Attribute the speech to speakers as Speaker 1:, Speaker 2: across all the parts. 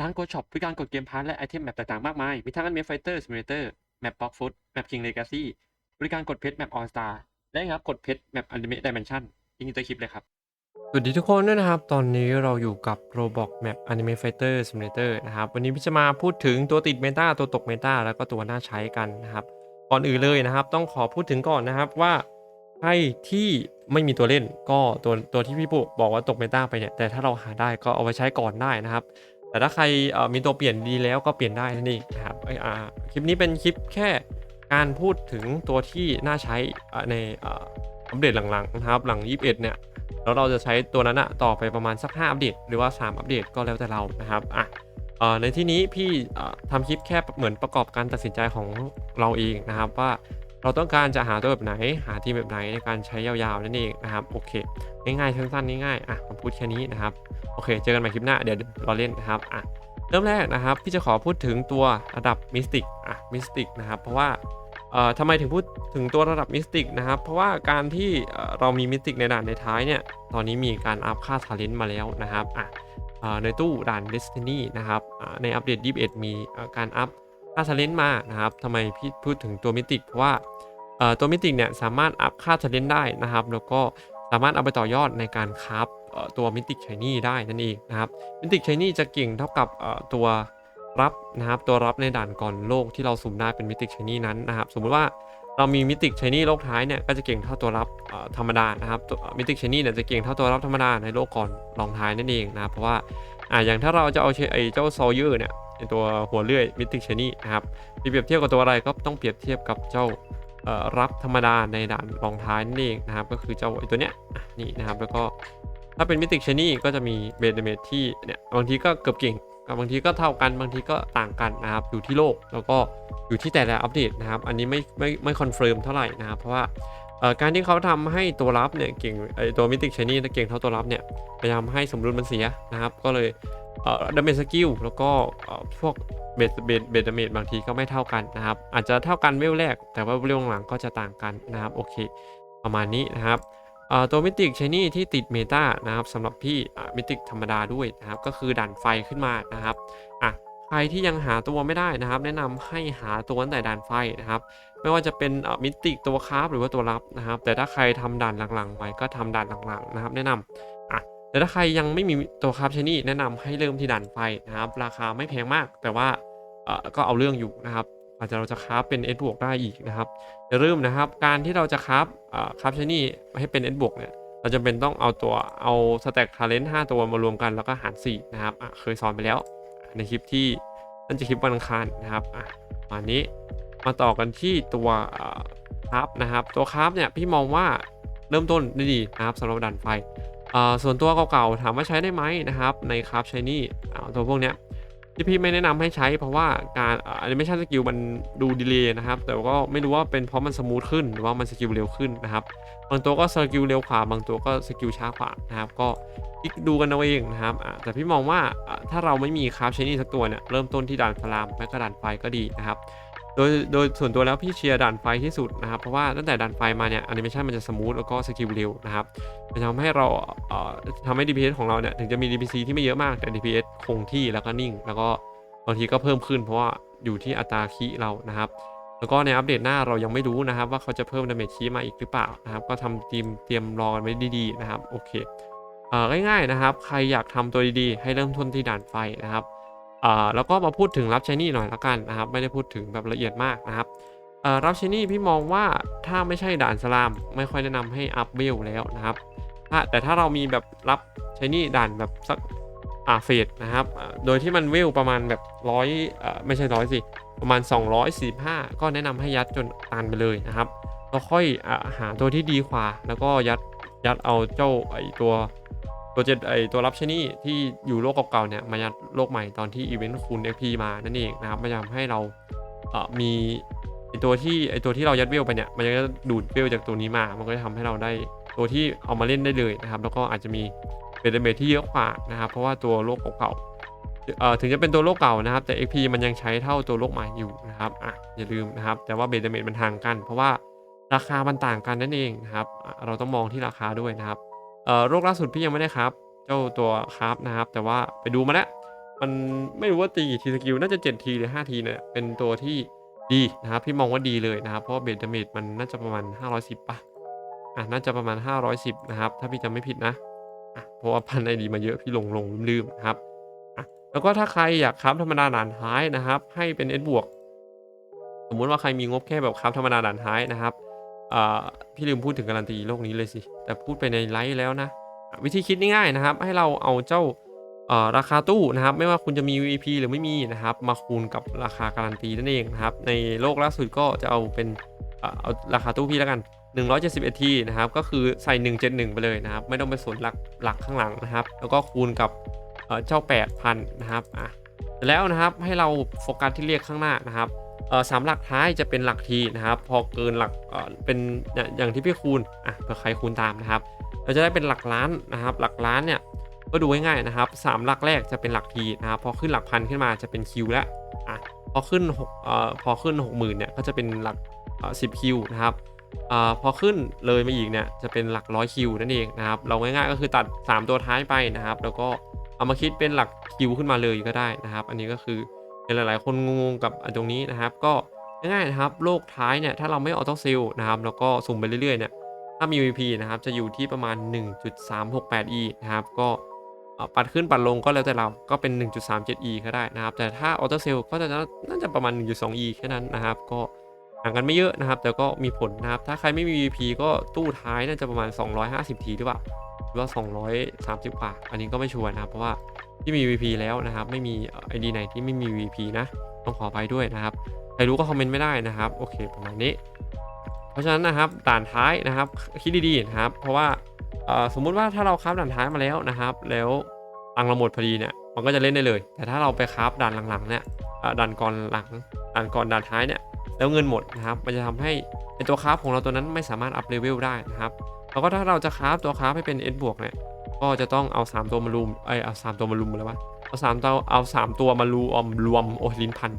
Speaker 1: ร้าน Go Shop บริการกดเกมพาร์ตและไอเทมแมปต่างๆมากมาย มีทั้ง Anime Fighter Simulator แมป Block Foot แมป King Legacy บริการกดเพชรแมป All Star และครับกดเพชรแมป Anime Dimension ยิงใต้คลิปเลยครับ
Speaker 2: สวัสดีทุกคนด้วยนะครับ ตอนนี้เราอยู่กับ Roblox Map Anime Fighter Simulator นะครับ วันนี้พี่จะมาพูดถึงตัวติดเมตาตัวตกเมตาแล้วก็ตัวน่าใช้กันนะครับ ก่อนอื่นเลยนะครับ ต้องขอพูดถึงก่อนนะครับว่าใครที่ไม่มีตัวเล่นก็ตัวตัวที่พี่ปุ๊บอกว่าตกเมตาไปเนี่ยแต่ถ้าเราหาได้ก็เอาไว้ใช้ก่อนได้นะครับ แต่ถ้าใครมีตัวเปลี่ยนดีแล้วก็เปลี่ยนได้นั่นเองนะครับเอ้อ่าคลิปนี้เป็นคลิปแค่การพูดถึงตัวที่น่าใช้ในอัปเดตหลังๆนะครับหลัง 21 เนี่ยแล้วเราจะใช้ตัวนั้นอะต่อไปประมาณสัก 5 อัปเดต หรือว่า 3 อัปเดตก็แล้วแต่เรานะครับอะในที่นี้พี่เอ่อทำคลิปแค่เหมือนประกอบการตัดสินใจของเราเองนะครับว่า เราต้องการจะหาตัวแบบไหน หาทีมแบบไหนในการใช้ยาวๆนั่นเองนะครับโอเค ง่ายๆสั้นๆง่ายๆอะผมพูดแค่นี้นะครับโอเค เจอกันใหม่คลิปหน้าเดี๋ยวเราเล่นนะครับอะเริ่มแรกนะครับพี่จะขอพูดถึงตัวระดับมิสติกอะมิสติกนะครับเพราะว่าเอ่อทำไมถึงพูดถึงตัวระดับมิสติกนะครับเพราะว่าการที่เรามีมิสติกในด่านในท้ายเนี่ยตอนนี้มีการอัพค่าทาเลนต์มาแล้วนะครับอะเอ่อในตู้ด่าน Destiny นะครับในอัปเดต 21 มีเอ่อการอัพ ค่าทเลนต์มานะครับทำไมพี่พูดถึงตัวมิติเพราะว่าตัวมิติเนี่ยสามารถอัพค่าทเลนต์ได้นะครับ แล้วก็สามารถเอาไปต่อยอดในการคราฟตัวมิติกชนี่ได้นั่นเองนะครับมิติกชนี่จะเก่งเท่ากับตัวรับนะครับตัวรับในด่านก่อนโลกที่เราสุ่มได้เป็นมิติกชนี่นั้นนะครับ สมมุติว่าเรามีมิติกชนี่โลกท้ายเนี่ยก็จะเก่งเท่าตัวรับธรรมดานะครับมิติกชนี่เนี่ยจะเก่งเท่าตัวรับธรรมดาในโลกก่อนรองท้ายนั่นเองนะครับเพราะว่าอ่าอย่างถ้าเราจะเอาไอ้เจ้าโซเยอร์เนี่ย ไอตัวหัวเลื่อยมิติกชนี่นะครับไปเปรียบเทียบกับตัวอะไรก็ต้องเปรียบเทียบกับเจ้ารับธรรมดาในด่านรองท้ายนั่นเองนะครับ ก็คือเจ้าไอตัวเนี้ยนี่นะครับแล้วก็ถ้าเป็นมิติกชนี่ก็จะมีเบนเดเมทที่เนี่ยบางทีก็เกือบเก่งบางทีก็เท่ากันบางทีก็ต่างกันนะครับอยู่ที่โลกแล้วก็อยู่ที่แต่ละอัปเดตนะครับ อันนี้ไม่ไม่ไม่คอนเฟิร์มเท่าไหร่นะครับเพราะว่า การที่เขาทำให้ตัวรับเนี่ยเก่งไอตัวมิติกชนี่เก่งเท่าตัวรับเนี่ยพยายามให้สมดุลมันเสียนะครับ ก็เลยเอ่อดเมจสกิลแล้วก็พวกเบสเบสเบสดาเมจบางทีก็ไม่เท่ากันนะครับ อาจจะเท่ากันเวลแรก แต่ว่าเวลหลังก็จะต่างกันนะครับโอเค ประมาณนี้นะครับตัวมิติกชนี่ที่ติดเมตานะครับสำหรับพี่มิติกธรรมดาด้วยนะครับ ก็คือด่านไฟขึ้นมานะครับอะใครที่ยังหาตัวไม่ได้นะครับ แนะนำให้หาตัวตั้งแต่ด่านไฟนะครับ ไม่ว่าจะเป็นมิติตัวคราฟหรือว่าตัวรับนะครับ แต่ถ้าใครทำด่านหลังๆไว้ก็ทำด่านหลังๆนะครับ แนะนำอะแต่ถ้าใครยังไม่มีตัวคราฟชนี่แนะนำให้เริ่มที่ด่านไฟนะครับ ราคาไม่แพงมาก แต่ว่าเออก็เอาเรื่องอยู่นะครับอาจจะเราจะคราฟเป็น S บวกได้อีกนะครับอย่าลืมนะครับ การที่เราจะคราฟอ่าคราฟชนี่ให้เป็น S บวกเนี่ย เราจำเป็นต้องเอาตัวเอาสแต็กทาเลนต์5ตัวมารวมกันแล้วก็หาร 4 นะครับเคยสอนไปแล้วในคลิปที่นั่นจะคลิปวันอังคารนะครับอะวันนี้ มาต่อกันที่ตัวคราฟนะครับ ตัวคราฟเนี่ยพี่มองว่าเริ่มต้นดีนะครับสำหรับดันไฟอ่าส่วนตัวเก่าๆถามว่าใช้ได้ไหมนะครับ ในคราฟชนี่ตัวพวกเนี้ยที่พี่ไม่แนะนำให้ใช้เพราะว่าการแอนิเมชันสกิลมันดูดีเลย์นะครับ แต่ก็ไม่รู้ว่าเป็นเพราะมันสมูทขึ้นหรือว่ามันสกิลเร็วขึ้นนะครับ บางตัวก็สกิลเร็วกว่าบางตัวก็สกิลช้ากว่านะครับก็คลิกดูกันเอาเองนะครับแต่พี่มองว่าถ้าเราไม่มีคราฟชนี่สักตัวเนี่ยเริ่มต้นที่ด่านสลามและก็ด่านไฟก็ดีนะครับ โดยโดยส่วนตัวแล้วพี่เชียร์ด่านไฟที่สุดนะครับเพราะว่าตั้งแต่ด่านไฟมาเนี่ยแอนิเมชันมันจะสมูทแล้วก็สกิลเร็วนะครับมันทำให้เราเอ่อทำให้ DPS ของเราเนี่ยถึงจะมี DPC ที่ไม่เยอะมากแต่ DPS คงที่แล้วก็นิ่ง แล้วก็บางทีก็เพิ่มขึ้นเพราะว่าอยู่ที่อัตราคีเรานะครับแล้วก็ในอัปเดตหน้าเรายังไม่รู้นะครับ ว่าเขาจะเพิ่มดาเมจคีมาอีกหรือเปล่านะครับ ก็ทำทีมเตรียมรอกันไว้ดีๆนะครับโอเคเอ่อง่ายๆนะครับ ใครอยากทำตัวดีๆ ให้เริ่มต้นที่ด่านไฟนะครับ อ่อแล้วก็มาพูดถึงรับใช้นี่หน่อยละกันนะครับ ไม่ได้พูดถึงแบบละเอียดมากนะครับรับใช้นี่พี่มองว่าถ้าไม่ใช่ด่านสลาม ไม่ค่อยแนะนำให้อัพเวลแล้วนะครับถ้าแต่ถ้าเรามีแบบรับใช้นี่ด่านแบบสักอาเฟสนะครับ โดยที่มันเวลประมาณแบบร้อยไม่ใช่ร้อยสิประมาณ 245 ก็แนะนำให้ยัดจนตันไปเลยนะครับแล้วค่อยอาหาตัวที่ดีกว่า แล้วก็ยัดยัดเอาเจ้าไอตัว ตัวเจ็ดไอตัวรับชนี่ที่อยู่โลกเก่าๆเนี่ยมายัดโลกใหม่ตอนที่อีเวนต์คูณ XP มานั่นเองนะครับมันจะทำให้เราเอ่อมีไอตัวที่ไอตัวที่เรายัดเวลไปเนี่ยมันจะดูดเวลจากตัวนี้มา มันก็จะทำให้เราได้ตัวที่เอามาเล่นได้เลยนะครับ แล้วก็อาจจะมีเบนเดเมทที่เยอะกว่านะครับ เพราะว่าตัวโลกเก่าเอ่อถึงจะเป็นตัวโลกเก่านะครับ แต่ XP มันยังใช้เท่าตัวโลกใหม่อยู่นะครับอะอย่าลืมนะครับ แต่ว่าเบสเมจมันห่างกัน เพราะว่าราคามันต่างกันนั่นเองนะครับ เราต้องมองที่ราคาด้วยนะครับ เอ่อโรคล่าสุดพี่ยังไม่ได้ครับ เจ้าตัวคราฟนะครับ แต่ว่าไปดูมาแล้ว มันไม่รู้ว่าตีกี่ทีสกิลน่าจะ7ทีหรือ5ทีเนี่ยเป็นตัวที่ดีนะครับ พี่มองว่าดีเลยนะครับ เพราะเบสดาเมจมันน่าจะประมาณ 510ป่ะอะน่าจะประมาณ 510 นะครับ ถ้าพี่จำไม่ผิดนะอะเพราะว่าพันไอดีมาเยอะพี่ลงลงลืมๆนะครับอะแล้วก็ถ้าใครอยากค้ำธรรมดาด่านท้ายนะครับ ให้เป็น S บวกสมมุติว่าใครมีงบแค่แบบค้ำธรรมดาด่านท้ายนะครับ อ่าพี่ลืมพูดถึงการันตีโลกนี้เลยสิ แต่พูดไปในไลฟ์แล้วนะ วิธีคิดง่ายๆนะครับ ให้เราเอาเจ้าราคาตู้นะครับ ไม่ว่าคุณจะมี VP หรือไม่มีนะครับ มาคูณกับราคาการันตีนั่นเองนะครับ ในโลกล่าสุดก็จะเอาเป็นเอาราคาตู้พี่แล้วกัน 171 ทีนะครับ ก็คือใส่ 171 ไปเลยนะครับ ไม่ต้องไปสนหลักหลักข้างหลังนะครับ แล้วก็คูณกับเจ้า 8,000 นะครับอะแล้วนะครับให้เราโฟกัสที่เลขข้างหน้านะครับ สามหลักท้ายจะเป็นหลักทีนะครับ พอเกินหลักเป็นอย่างที่พี่คูณอะเผื่อใครคูณตามนะครับ เราจะได้เป็นหลักล้านนะครับ หลักล้านเนี่ยก็ดูง่ายๆนะครับสามหลักแรกจะเป็นหลักทีนะครับพอขึ้นหลักพันขึ้นมาจะเป็นคิวแล้วอะพอขึ้นหกเอ่อพอขึ้นหกหมื่นเนี่ยก็จะเป็นหลักสิบคิวนะครับเอ่อพอขึ้นเลยมาอีกเนี่ยจะเป็นหลักร้อยคิวนั่นเองนะครับเราง่ายๆก็คือตัด 3 ตัวท้ายไปนะครับ แล้วก็เอามาคิดเป็นหลักคิวขึ้นมาเลยก็ได้นะครับ อันนี้ก็คือ หลายๆ คนงงๆกับตรงนี้นะครับ ก็ง่ายๆนะครับโลกท้ายเนี่ยถ้าเราไม่ออโต้ซิลนะครับแล้วก็สุ่มไปเรื่อยๆเนี่ยถ้ามี VP นะครับจะอยู่ที่ประมาณ 1.368e นะครับก็ปัดขึ้นปัดลงก็แล้วแต่เราก็เป็น 1.37e ก็ได้นะครับ แต่ถ้าออโต้เซลก็จะน่าจะประมาณ 1.2e แค่นั้นนะครับ ก็ห่างกันไม่เยอะนะครับ แต่ก็มีผลนะครับ ถ้าใครไม่มี VP ก็ตู้ท้ายน่าจะประมาณ 250 ทีหรือเปล่าหรือ ว่า 230 กว่า อันนี้ก็ไม่ชัวร์นะครับเพราะว่าที่มี VP แล้วนะครับ ไม่มีไอดีไหนที่ไม่มี VP นะ ต้องขอไปด้วยนะครับ ใครรู้ก็คอมเมนต์ไม่ได้นะครับ โอเค ประมาณนี้ เพราะฉะนั้นนะครับ ด่านท้ายนะครับ คิดดีๆนะครับ เพราะว่าสมมุติว่าถ้าเราคราฟด่านท้ายมาแล้วนะครับ แล้วตังเราหมดพอดีเนี่ย มันก็จะเล่นได้เลย แต่ถ้าเราไปคราฟด่านหลังๆเนี่ยด่านก่อนหลัง ด่านก่อนด่านท้ายเนี่ย แล้วเงินหมดนะครับ มันจะทำให้ไอตัวคราฟของเราตัวนั้นไม่สามารถอัพเลเวลได้นะครับ แล้วก็ถ้าเราจะคราฟตัวคราฟให้เป็น S บวกเนี่ย ก็จะต้องเอา 3 ตัวมารุมไอยเอาสามตัวมารุมเลยวะเอาสามตัวเอาสามตัวมารวมรวมโอ้ลิ้นพัน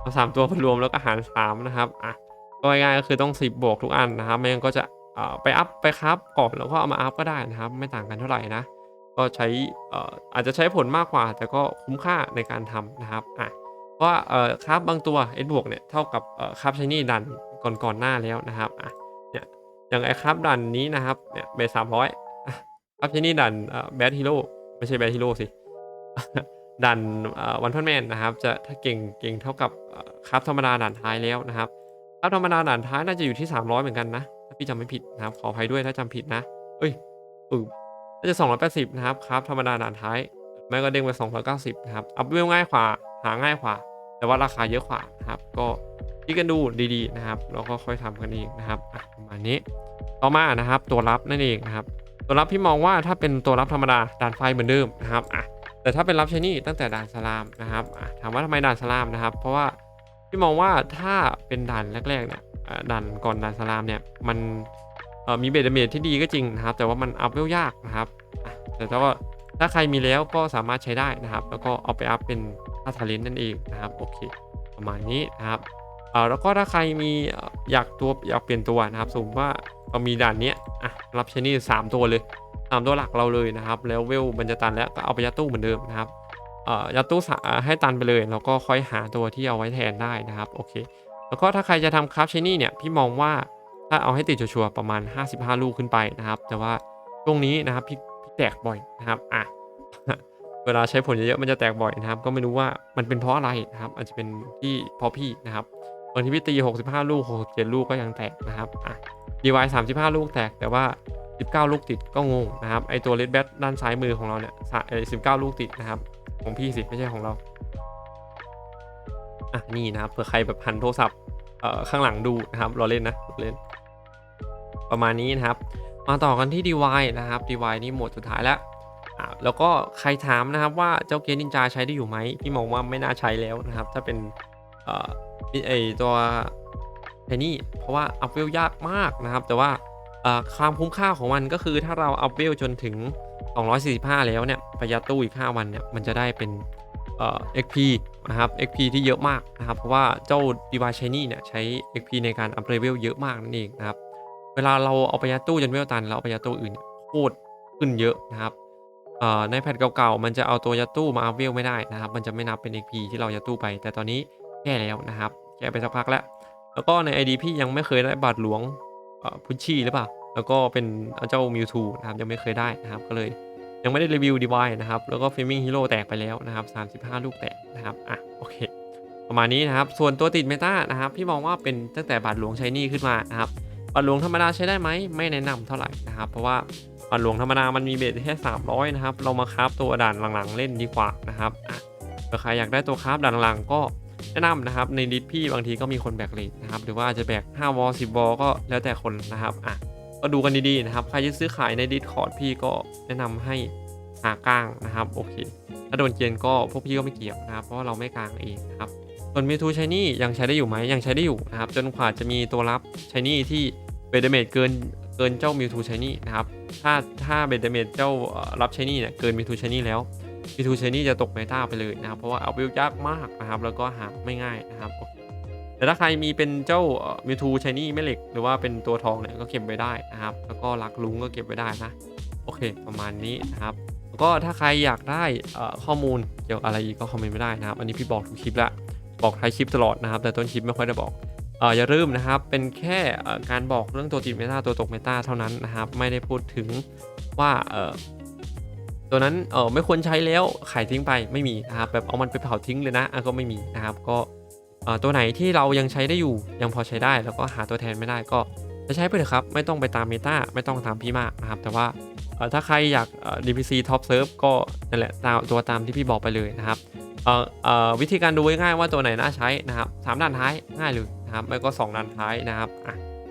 Speaker 2: เอาสามตัวมารวมแล้วก็หารสามนะครับอะก็ง่ายๆก็คือต้อง10บวกทุกอันนะครับไม่งั้นก็จะเอ่อไปอัพไปครับก่อนแล้วก็เอามาอัพก็ได้นะครับ ไม่ต่างกันเท่าไหร่นะ ก็ใช้อ่ออาจจะใช้ผลมากกว่า แต่ก็คุ้มค่าในการทำนะครับอะเพราะว่าเอ่อครับบางตัว S บวกเนี่ยเท่ากับเอ่อครับใช้นี่ดันก่อนก่อนหน้าแล้วนะครับอะ อย่างไอ้ครับดันนี้นะครับเนี่ยเบสสามร้อยครับใช้นี่ดันแบทฮีโร่ไม่ใช่แบทฮีโร่สิดันวันพันแมนนะครับ จะถ้าเก่งเก่งเท่ากับครับธรรมดาด่านท้ายแล้วนะครับครับธรรมดาด่านท้ายน่าจะอยู่ที่ 300 เหมือนกันนะถ้าพี่จำไม่ผิดนะครับ ขออภัยด้วยถ้าจำผิดนะ เอ้ยเออน่าจะ 280 นะครับครับธรรมดาด่านท้ายไม่ก็เด้งไป 290 นะครับ อัพเวลง่ายกว่าหาง่ายกว่า แต่ว่าราคาเยอะกว่านะครับ ก็ที่กันดูดีๆนะครับ แล้วก็ค่อยทำกันเองนะครับประมาณนี้ ต่อมานะครับ ตัวรับนั่นเองนะครับ ตัวรับพี่มองว่าถ้าเป็นตัวรับธรรมดาด่านไฟเหมือนเดิมนะครับอะแต่ถ้าเป็นรับชนี่ตั้งแต่ด่านสลามนะครับอะถามว่าทำไมด่านสลามนะครับ เพราะว่าพี่มองว่าถ้าเป็นด่านแรกๆเนี่ยด่านก่อนด่านสลามเนี่ยมันมีเบสเมจที่ดีก็จริงนะครับ แต่ว่ามันอัพเวลยากนะครับแต่ถ้าว่าถ้าใครมีแล้วก็สามารถใช้ได้นะครับ แล้วก็เอาไปอัพเป็นค่าทาเลนนั่นเองนะครับโอเค ประมาณนี้นะครับ เออแล้วก็ถ้าใครมีอยากตัวอยากเปลี่ยนตัวนะครับ สมมติว่าเรามีด่านเนี้ยอะรับชนี่สามตัวเลยสามตัวหลักเราเลยนะครับ แล้วเวลมันจะตันแล้วก็เอาไปยัดตู้เหมือนเดิมนะครับเอ่อยัดตู้ให้ตันไปเลยแล้วก็ค่อยหาตัวที่เอาไว้แทนได้นะครับโอเค แล้วก็ถ้าใครจะทำคราฟชนี่เนี่ยพี่มองว่าถ้าเอาให้ติดชัวร์ประมาณ 55 ลูกขึ้นไปนะครับ แต่ว่าช่วงนี้นะครับพี่พี่แตกบ่อยนะครับอะเวลาใช้ผลเยอะๆมันจะแตกบ่อยนะครับ ก็ไม่รู้ว่ามันเป็นเพราะอะไรนะครับ อาจจะเป็นที่เพราะพี่นะครับ บางทีพี่ตี 65 ลูก 67 ลูกก็ยังแตกนะครับอะดีวาย35 ลูกแตกแต่ว่า 19 ลูกติดก็งงนะครับไอตัวเลดแบทด้านซ้ายมือของเราเนี่ย19 ลูกติดนะครับ ของพี่สิไม่ใช่ของเราอะนี่นะครับเผื่อใครแบบหันโทรศัพท์เอ่อข้างหลังดูนะครับเราเล่นนะเราเล่น ประมาณนี้นะครับ มาต่อกันที่ DY นะครับ DY นี่โหมดสุดท้ายแล้วอะแล้วก็ใครถามนะครับว่าเจ้าเกนินจาใช้ได้อยู่ไหมพี่มองว่าไม่น่าใช้แล้วนะครับ ถ้าเป็นเอ่อ ไอตัวไอนี่เพราะว่าอัพเวลยากมากนะครับ แต่ว่าความคุ้มค่าของมันก็คือถ้าเราอัพเวลจนถึง 245 แล้วเนี่ยประหยัดตู้อีก 5 วันเนี่ยมันจะได้เป็นเอ่อ XP นะครับ XP ที่เยอะมากนะครับ เพราะว่าเจ้า Device Shiny เนี่ยใช้ XP ในการอัพเลเวลเยอะมากนั่นเองนะครับ เวลาเราเอาไปยัดตู้จนเวลตันเราเอาไปยัดตู้อื่นโคตรขึ้นเยอะนะครับในแพทเก่าๆ มันจะเอาตัวยัดตู้มาอัพเวลไม่ได้นะครับ มันจะไม่นับเป็น XP ที่เรายัดตู้ไป แต่ตอนนี้ แก้แล้วนะครับ แก้ไปสักพักแล้ว แล้วก็ใน ID พี่ยังไม่เคยได้บาทหลวงพุชชี่หรือเปล่า แล้วก็เป็นเจ้ามิวทูนะครับยังไม่เคยได้นะครับก็เลยยังไม่ได้รีวิวดีวายนะครับ แล้วก็ฟิมิ่งฮีโร่แตกไปแล้วนะครับ 35 ลูกแตกนะครับ อะ โอเค ประมาณนี้นะครับ ส่วนตัวติดเมตานะครับ พี่มองว่าเป็นตั้งแต่บาทหลวงใช้นี่ขึ้นมานะครับ บาทหลวงธรรมดาใช้ได้ไหม ไม่แนะนำเท่าไหร่นะครับ เพราะว่าบาทหลวงธรรมดามันมีเบสแค่ 300 นะครับ เรามาคราฟตัวด่านหลังๆ เล่นดีกว่านะครับอะถ้าใครอยากได้ตัวคราฟด่านหลังก็ แนะนำนะครับในดิสพี่บางทีก็มีคนแบกเลทนะครับหรือว่าจะแบก5วอล10วอลก็แล้วแต่คนนะครับอะก็ดูกันดีๆนะครับใครจะซื้อขายในดิสคอร์ดพี่ก็แนะนำให้หากลางนะครับโอเคถ้าโดนเกียนก็พวกพี่ก็ไม่เกี่ยวนะครับเพราะว่าเราไม่กลางเองนะครับส่วนมิทูชายนี่ยังใช้ได้อยู่ไหมยังใช้ได้อยู่นะครับจนกว่าจะมีตัวรับชายนี่ที่เบดเมจเกินเกินเจ้ามิวทูชายนี่นะครับถ้าถ้าเบดเมจเจ้ารับชายนี่เนี่ยเกินมิทูชายนี่แล้ว มิทูชายนี่จะตกเมตาไปเลยนะครับ เพราะว่าเอาวิวยากมากนะครับ แล้วก็หาไม่ง่ายนะครับแต่ถ้าใครมีเป็นเจ้ามิทูชายนี่แม่เหล็ก หรือว่าเป็นตัวทองเนี่ยก็เก็บไว้ได้นะครับ แล้วก็ลักลุงก็เก็บไว้ได้นะ โอเค ประมาณนี้นะครับแล้วก็ถ้าใครอยากได้ข้อมูลเกี่ยวอะไรอีกก็คอมเมนต์ไม่ได้นะครับ อันนี้พี่บอกทุกคลิปละบอกท้ายคลิปตลอดนะครับ แต่ต้นคลิปไม่ค่อยได้บอกออย่าลืมนะครับ เป็นแค่การบอกเรื่องตัวติดเมตาตัวตกเมตาเท่านั้นนะครับ ไม่ได้พูดถึงว่า ตัวนั้นเออไม่ควรใช้แล้วขายทิ้งไปไม่มีนะครับแบบเอามันไปเผาทิ้งเลยนะก็ไม่มีนะครับก็ตัวไหนที่เรายังใช้ได้อยู่ยังพอใช้ได้ แล้วก็หาตัวแทนไม่ได้ก็จะใช้ไปเถอะครับไม่ต้องไปตามเมตาไม่ต้องตามพี่มากนะครับแต่ว่าถ้าใครอยาก DPC Top Serve ก็นั่นแหละตามตัวตามที่พี่บอกไปเลยนะครับวิธีการดูง่ายว่าตัวไหนน่าใช้นะครับสามด่านท้ายง่ายเลยนะครับแล้วก็สองด่านท้ายนะครับ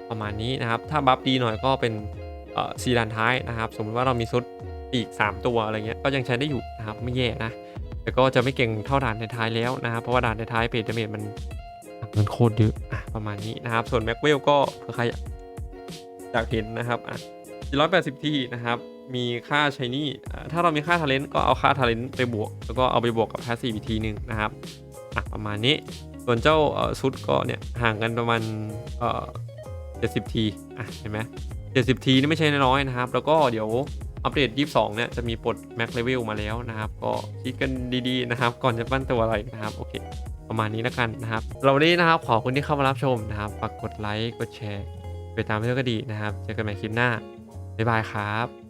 Speaker 2: ประมาณนี้นะครับถ้าบัฟดีหน่อยก็เป็นสี่ด่านท้ายนะครับ สมมติว่าเรามีซุด อีก 3 ตัวอะไรเงี้ยก็ยังใช้ได้อยู่นะครับไม่แย่นะแต่ก็จะไม่เก่งเท่าด่านในท้ายแล้วนะครับเพราะว่าด่านในท้ายเพจเดเมจมันเงินโคตรเยอะอะประมาณนี้นะครับ ส่วนแม็กเวลก็เผื่อใครอยากเห็นนะครับอะ480 ที่นะครับ มีค่าใช้นี่ถ้าเรามีค่าทาเลนต์ก็เอาค่าทาเลนต์ไปบวก แล้วก็เอาไปบวกกับแพสซีฟอีกทีหนึ่งนะครับอะประมาณนี้ส่วนเจ้าซุดก็เนี่ยห่างกันประมาณเอ่อ70ทีอะเห็นไหม70ทีนี่ไม่ใช่น้อยนะครับ แล้วก็เดี๋ยว อัปเดต 22 เนี่ยจะมีปลดแม็กเลเวลมาแล้วนะครับ ก็คิดกันดีๆนะครับ ก่อนจะปั้นตัวอะไรนะครับ โอเค ประมาณนี้แล้วกันนะครับเราวันนี้นะครับ ขอบคุณที่เข้ามารับชมนะครับฝากกดไลค์กดแชร์ ไปตามเพื่อนก็ดีนะครับ เจอกันใหม่คลิปหน้าบ๊ายบายครับ